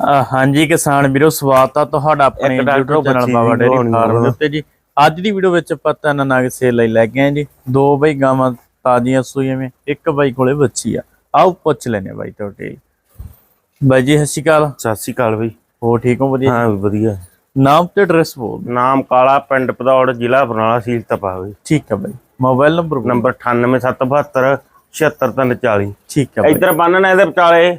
ਹਾਂਜੀ ਕਿਸਾਨ ਵੀਰੋ ਸਵਾਗਤ ਆ ਤੁਹਾਡਾ ਆਪਣੇ YouTube channel Baba dairy farm. ਦੇ ਉੱਤੇ ਜੀ। ਅੱਜ ਦੀ ਵੀਡੀਓ ਵਿੱਚ ਆਪਾਂ ਤਿੰਨ ਨਗ ਸੇਲ ਲਈ ਲੈ ਆਏ ਜੀ। ਦੋ ਬਈ ਗਾਵਾਂ ਤਾਜ਼ੀਆਂ ਸੂਈਆਂ ਵਿੱਚ ਇੱਕ ਬਾਈ ਕੋਲੇ ਬੱਚੀ ਆ। ਆਓ ਪੁੱਛ ਲੈਨੇ ਬਾਈ ਤੁਹਾਡੇ। ਬਾਈ ਜੀ ਸਤਿ ਸ਼੍ਰੀ ਅਕਾਲ। ਸਤਿ ਸ਼੍ਰੀ ਅਕਾਲ ਬਈ। ਹੋ ਠੀਕ ਹੋ? ਵਧੀਆ? ਹਾਂ ਵਧੀਆ। ਨਾਮ ਤੇ ਐਡਰੈਸ ਬੋਲ। ਨਾਮ ਕਾਲਾ ਪਿੰਡ ਪਧੌੜ ਜ਼ਿਲ੍ਹਾ ਬਰਨਾਲਾ ਸੀਲ ਤਪਾ ਬਈ। ਠੀਕ ਆ ਬਾਈ। Mobile number. ਨੰਬਰ 98772 76340 ਠੀਕ ਆ ਬਾਈ। ਇੱਧਰ ਬੰਨਣਾ ਇਹਦੇ ਵਿਚਾਲੇ।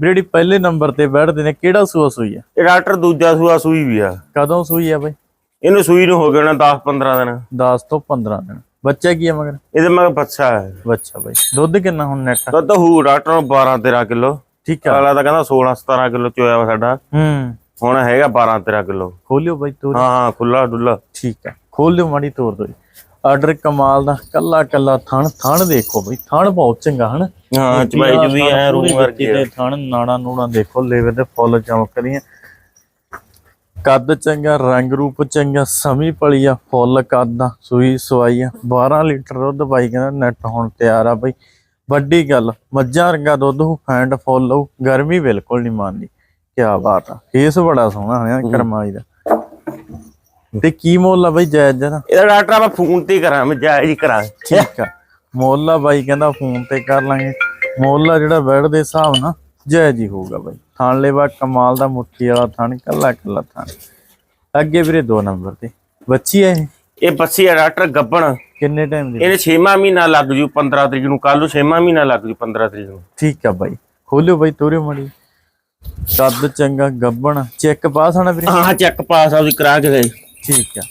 ਜਿਹੜੀ ਪਹਿਲੇ ਨੰਬਰ ਤੇ ਬੈਠਦੇ ਨੇ ਕਿਹੜਾ ਸੂਆ ਸੂਈ ਆ? ਇਹ ਡਾਕਟਰ ਦੂਜਾ ਸੂਆ ਸੂਈ ਵੀ ਆ। ਕਦੋਂ ਸੂਈ ਆ ਬਾਈ? ਇਹਨੂੰ ਸੂਈ ਨੂੰ ਹੋ ਗਏ ਨਾ 10 15 ਦਿਨ। 10 ਤੋਂ 15 ਦਿਨ। ਬੱਚਾ ਕੀ ਆ ਮਗਰ? ਇਹਦੇ ਮਗਰ ਬੱਚਾ ਹੈ। ਬੱਚਾ ਬਾਈ। ਦੁੱਧ ਕਿੰਨਾ ਹੁਣ ਨੈਟ ਦੁੱਧ ਹੂ ਡਾਕਟਰ ਨੂੰ 12 13 ਕਿਲੋ। ਠੀਕ ਆ। ਅਗਲਾ ਤਾਂ ਕਹਿੰਦਾ 16 17 ਕਿਲੋ ਚੋਇਆ ਵਾ ਸਾਡਾ। ਹੂੰ। ਹੁਣ ਹੈਗਾ 12 13 ਕਿਲੋ। ਖੋਲਿਓ ਬਾਈ ਤੂੰ ਹਾਂ ਹਾਂ ਖੁੱਲਾ ਡੁੱਲਾ ਠੀਕ ਹੈ ਖੋਲ ਲਿਓ ਮਾੜੀ ਤੋਰ ਦੋ ਆਰਡਰ ਕਮਾਲ ਦਾ ਕੱਲਾ ਕੱਲਾ ਥਣ ਥਣ ਦੇਖੋ ਬਈ ਥਣ ਬਹੁਤ ਚੰਗਾ ਹਨ? ਹਾਂ ਚਬਾਈ ਚ ਵੀ ਐ ਰੂਮ ਵਰਗੀ ਆ। ਥਣ ਨਾਣਾ ਨੂਣਾ ਦੇਖੋ ਲੇਵੇ ਤੇ ਫੁੱਲ ਚਮਕ ਰਹੀਆਂ ਕੱਦ ਚੰਗਾ ਰੰਗ ਰੂਪ ਚੰਗਾ ਸਮੀ ਪਲੀ ਆ ਫੁੱਲ ਕੱਦ ਆ ਸੂਈ ਸਵਾਈ ਆ 12 ਲੀਟਰ ਦੁੱਧ ਬਾਈ ਕਹਿੰਦਾ ਨੈਟ ਹੁਣ ਤਿਆਰ ਆ ਬਈ। ਵੱਡੀ ਗੱਲ ਮੱਝਾਂ ਰੰਗਾ ਦੁੱਧ ਹੋ ਫੈਂਡ ਫੁੱਲ ਗਰਮੀ ਬਿਲਕੁਲ ਨਹੀਂ ਮੰਨਦੀ ਕੀ ਬਾਤ ਆ ਫੇਸ ਬੜਾ ਸੋਹਣਾ ਹੈ ਕਰਮਾਈ ਦਾ। ਤੇ ਕੀ ਮੁੱਲ ਆ ਬਈ ਜਾਇਜ਼ ਜਰਾ? ਇਹਦਾ ਡਾਕਟਰ ਆਪਾਂ ਫੋਨ ਤੇ ਹੀ ਕਰਾਂ ਮੈਂ ਜਾਇਜ਼ ਹੀ ਕਰਾਂ ਠੀਕ ਆ। ਮੁੱਲ ਆ ਬਾਈ ਕਹਿੰਦਾ ਫੋਨ ਤੇ ਕਰ ਲਾਂਗੇ। ਮੁੱਲ ਆ ਜਿਹੜਾ ਬੈਡ ਦੇ ਹਿਸਾਬ ਨਾਲ ਜਾਇਜ਼ ਹੀ ਹੋਊਗਾ ਬਾਈ। ਥਾਣ ਲੈਵਾ ਕਮਾਲ ਦਾ ਮੁੱਠੀ ਵਾਲਾ ਥਾਣ ਕੱਲਾ ਕੱਲਾ ਥਾਣ। ਅੱਗੇ ਵੀਰੇ ਦੋ ਨੰਬਰ ਤੇ। ਬੱਚੀ ਆ ਇਹ? ਇਹ ਬੱਸੀ ਆ ਡਾਕਟਰ ਗੱਬਣ। ਕਿੰਨੇ ਟਾਈਮ ਦੀ? ਇਹਨੇ 6ਵਾਂ ਮਹੀਨਾ ਲੱਗ ਜੂ 15 ਤਰੀਕ ਨੂੰ। ਕੱਲ ਨੂੰ 6ਵਾਂ ਮਹੀਨਾ ਲੱਗ ਜੂ 15 ਤਰੀਕ ਨੂੰ। ਠੀਕ ਆ ਬਾਈ। ਖੋਲਿਓ ਬਾਈ ਤੋਰਿਓ ਮੜੀ। ਕੱਦ ਚੰਗਾ ਗੱਬਣ। ਚੈੱਕ ਪਾਸ ਆਣਾ ਵੀਰੇ? ਹਾਂ ਚੈੱਕ ਪਾਸ ਆ ਉਹਦੀ ਕਰਾ ਕੇ ਗਏ। ਠੀਕ ਆ।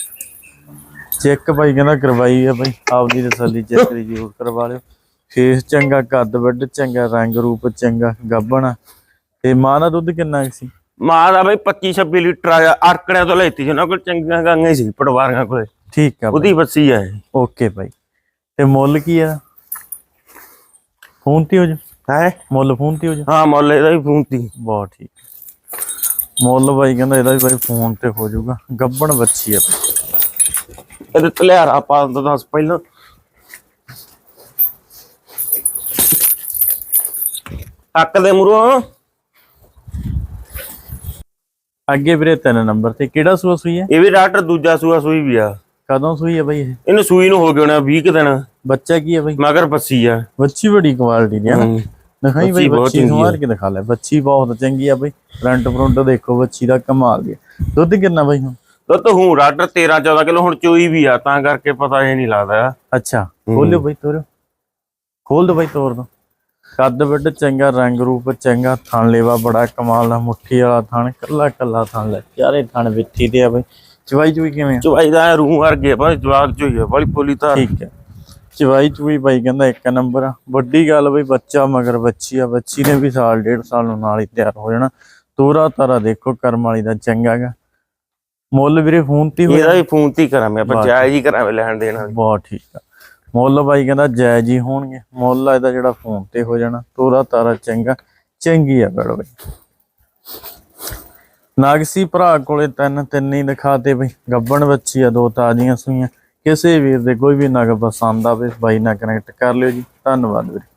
ਚੈੱਕ ਬਾਈ ਕਹਿੰਦਾ ਕਰਵਾਈ ਆ ਬਾਈ ਆਪਦੀ ਤਸੱਲੀ ਚੈੱਕ ਦੀ ਜ਼ਰੂਰ ਕਰਵਾ ਲਿਓ। ਫੇਸ ਚੰਗਾ ਕੱਦ ਵੱਡ ਚੰਗਾ ਰੰਗ ਰੂਪ ਚੰਗਾ ਗੱਬਣ। ਤੇ ਮਾਂ ਦਾ ਦੁੱਧ ਕਿੰਨਾ ਸੀ? ਮਾਂ ਦਾ ਬਈ 25 26 ਲੀਟਰ ਆ। ਅਰਕੜਿਆਂ ਤੋਂ ਲੈਤੀ ਸੀ ਉਹਨਾਂ ਕੋਲ ਚੰਗੀਆਂ ਗਾਂਆਂ ਹੀ ਸੀ ਪਟਵਾਰੀਆਂ ਕੋਲੇ। ਠੀਕ ਆ ਉਹਦੀ ਬੱਸੀ ਆ ਓਕੇ ਬਾਈ ਤੇ ਮੁੱਲ ਕੀ ਆ ਫੋਨ ਤੇ ਹੋ ਜਾ। ਹੈ? ਮੁੱਲ ਫੋਨ ਤੇ ਹੋ ਜਾ। ਹਾਂ ਮੁੱਲ ਇਹਦਾ ਵੀ ਫੋਨ ਤੀ। ਬਹੁਤ ਠੀਕ। ਮੁੱਲ ਬਾਈ ਕਹਿੰਦਾ ਇਹਦਾ ਵੀ ਬਾਈ ਫੋਨ ਤੇ ਹੋ ਜਾਊਗਾ। ਗੱਬਣ ਬੱਚੀ ਆ। ਇਹਦੇ ਤਲਿਆਰਾ ਪਾ ਦੋ ਦੱਸ ਪਹਿਲਾਂ। ਟੱਕ ਦੇ ਮੁਰੋ ਅੱਗੇ ਵੀਰੇ ਤਿੰਨ ਨੰਬਰ ਤੇ ਕਿਹੜਾ ਸੂਆ ਸੂਈ ਹੈ ਇਹ ਵੀ ਡਾਕਟਰ ਦੂਜਾ ਸੂਆ ਸੂਈ ਵੀ ਆ। ਕਦੋਂ ਸੂਈ ਹੈ ਬਾਈ ਇਹ? ਇਹਨੂੰ ਸੂਈ ਨੂੰ ਹੋ ਗਏ ਹੋਣਾ 20 ਕੁ ਦਿਨ। ਬੱਚਾ ਕੀ ਹੈ ਬਾਈ? ਮਗਰ ਬੱਸੀ ਆ। ਬੱਚੀ ਬੜੀ ਕੁਆਲਿਟੀ ਦੀ ਨਾ ਦਿਖਾਈ ਬਾਈ ਬੱਚੀ ਚੰਗੀ ਸਮਾਰ ਕੇ ਦਿਖਾ ਲੈ। ਬੱਚੀ ਬਹੁਤ ਚੰਗੀ ਆ ਬਾਈ। ਫਰੰਟ ਫਰੰਟ ਦੇਖੋ ਬੱਚੀ ਦਾ ਕਮਾਲ ਆ। ਦੁੱਧ ਕਿੰਨਾ ਬਾਈ ਹੁਣ? ਦੁੱਧ ਹੂੰ ਡਾਕਟਰ 13 14 ਕਿਲੋ ਹੁਣ ਚੋਈ ਵੀ ਆ ਤਾਂ ਕਰਕੇ ਪਤਾ ਇਹ ਨਹੀਂ ਲੱਗਦਾ। ਅੱਛਾ ਖੋਲਿਓ ਬਾਈ ਤੋਰਿਓ। ਖੋਲ ਦੋ ਬਾਈ ਤੋਰ ਦੋ। ਕੱਦ ਵੱਡ ਚੰਗਾ ਰੰਗ ਰੂਪ ਚੰਗਾ ਥਣ ਲੇਵਾ ਬੜਾ ਕਮਾਲ ਦਾ ਮੁੱਠੀ ਵਾਲਾ ਥਣ ਕੱਲਾ ਕੱਲਾ ਥਣ ਲੈ। ਚਾਰੇ ਥਣ ਵਿੱਥੀ ਤੇ ਆ ਬਾਈ। ਚਵਾਈ ਚੁਈ ਕਿਵੇਂ ਚਵਾਈ ਦਾ ਰੂਹ ਵਰਗੇ ਭਾਵੇਂ ਜਵਾਕ ਚੋਈ ਆ ਬੜੀ ਪੋਲੀ ਤਾਂ ਠੀਕ ਹੈ ਚਵਾਈ ਚੁਈ ਬਾਈ ਕਹਿੰਦਾ ਇੱਕ ਨੰਬਰ ਆ। ਵੱਡੀ ਗੱਲ ਬਈ ਬੱਚਾ ਮਗਰ ਬੱਚੀ ਆ। ਬੱਚੀ ਨੇ ਵੀ ਸਾਲ ਡੇਢ ਸਾਲ ਨੂੰ ਨਾਲ ਹੀ ਤਿਆਰ ਹੋ ਜਾਣਾ। ਤੋਰਾ ਤਾਰਾ ਦੇਖੋ ਕਰਮ ਵਾਲੀ ਦਾ ਚੰਗਾ ਗਾ। ਮੁੱਲ ਵੀਰੇ ਫੋਨ ਤੇ ਹੋਇਆ। ਇਹਦਾ ਵੀ ਫੋਨ ਤੇ ਕਰਾਂ ਮੈਂ ਆਪਾਂ ਜਾਇਜ਼ ਹੀ ਕਰਾਂ ਲੈਣ ਦੇਣ ਬਹੁਤ ਠੀਕ ਆ। ਮੁੱਲ ਬਾਈ ਕਹਿੰਦਾ ਜਾਇਜ਼ ਹੀ ਹੋਣਗੇ। ਮੁੱਲ ਆ ਇਹਦਾ ਜਿਹੜਾ ਫੋਨ ਤੇ ਹੋ ਜਾਣਾ। ਤੋਰਾ ਤਾਰਾ ਚੰਗਾ ਚੰਗੀ ਆ ਬੜ ਬਈ। ਨਾਗਸੀ ਭਰਾ ਕੋਲੇ ਤਿੰਨ ਤਿੰਨ ਹੀ ਦਿਖਾਤੇ ਬਈ। ਗੱਬਣ ਬੱਚੀ ਆ ਦੋ ਤਾਜ਼ੀਆਂ ਸੂਈਆਂ। ਕਿਸੇ ਵੀਰ ਦੇ ਕੋਈ ਵੀ ਨਗ ਪਸੰਦ ਆਵੇ ਬਾਈ ਨਾਲ ਕਨੈਕਟ ਕਰ ਲਿਓ ਜੀ। ਧੰਨਵਾਦ ਵੀਰੇ।